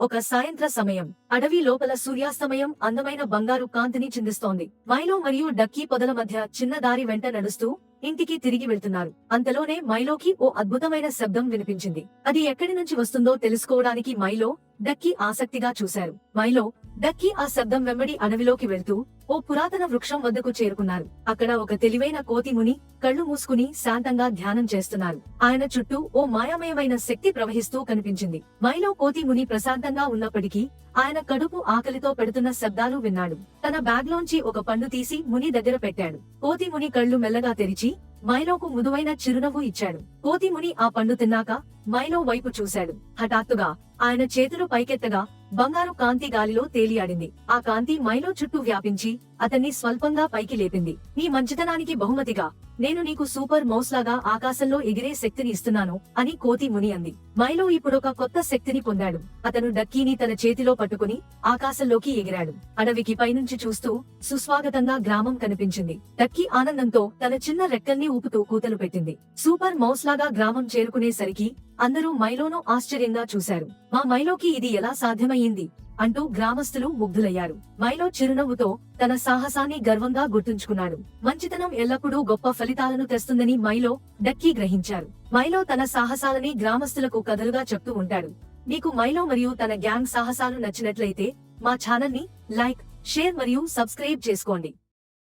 ఒక సాయంత్ర సమయం. అడవి లోపల సూర్యాస్తమయం అందమైన బంగారు కాంతిని చిందిస్తోంది. మైలో మరియు డక్కీ పొదల మధ్య చిన్న దారి వెంట నడుస్తూ ఇంటికి తిరిగి వెళ్తున్నారు. అంతలోనే మైలోకి ఓ అద్భుతమైన శబ్దం వినిపించింది. అది ఎక్కడి నుంచి వస్తుందో తెలుసుకోవడానికి మైలో డక్కీ ఆసక్తిగా చూశారు. మైలో డక్కీ ఆ శబ్దం వెంబడి అడవిలోకి వెళ్తూ ఓ పురాతన వృక్షం వద్దకు చేరుకున్నారు. అక్కడ ఒక తెలివైన కోతి ముని కళ్ళు మూసుకుని శాంతంగా ధ్యానం చేస్తున్నారు. ఆయన చుట్టూ ఓ మాయామయమైన శక్తి ప్రవహిస్తూ కనిపించింది. మైలో కోతి ముని ప్రశాంతంగా ఉన్నప్పటికీ ఆయన కడుపు ఆకలితో పెడుతున్న శబ్దాలు విన్నాడు. తన బ్యాగ్ లోంచి ఒక పండు తీసి ముని దగ్గర పెట్టాడు. కోతి ముని కళ్ళు మెల్లగా తెరిచి మైలోకు మృదువైన చిరునవ్వు ఇచ్చాడు. కోతిముని ఆ పండు తిన్నాక మైలో వైపు చూశాడు. హఠాత్తుగా ఆయన చేతులు పైకెత్తగా బంగారు కాంతి గాలిలో తేలియాడింది. ఆ కాంతి మైలో చుట్టూ వ్యాపించి అతన్ని స్వల్పంగా పైకి లేపింది. నీ మంచితనానికి బహుమతిగా నేను నీకు సూపర్ మౌస్ లాగా ఆకాశంలో ఎగిరే శక్తిని ఇస్తున్నాను అని కోతి ముని అంది. మైలో ఇప్పుడొక కొత్త శక్తిని పొందాడు. అతను డక్కీని తన చేతిలో పట్టుకుని ఆకాశంలోకి ఎగిరాడు. అడవికి పైనుంచి చూస్తూ సుస్వాగతంగా గ్రామం కనిపించింది. డక్కీ ఆనందంతో తన చిన్న రెక్కల్ని ఊపుతూ కూతలు పెట్టింది. సూపర్ మౌస్ లాగా గ్రామం చేరుకునేసరికి అందరూ మైలోను ఆశ్చర్యంగా చూశారు. మా మైలోకి ఇది ఎలా సాధ్యమై సాధ్యమయ్యింది అంటూ గ్రామస్తులు ముగ్ధులయ్యారు. మైలో చిరునవ్వుతో తన సాహసాన్ని గర్వంగా గుర్తుంచుకున్నాడు. మంచితనం ఎల్లప్పుడూ గొప్ప ఫలితాలను తెస్తుందని మైలో డక్కీ గ్రహించారు. మైలో తన సాహసాలని గ్రామస్తులకు కథలుగా చెప్తూ ఉంటాడు. మీకు మైలో మరియు తన గ్యాంగ్ సాహసాలు నచ్చినట్లయితే మా ఛానల్ని లైక్ షేర్ మరియు సబ్స్క్రైబ్ చేసుకోండి.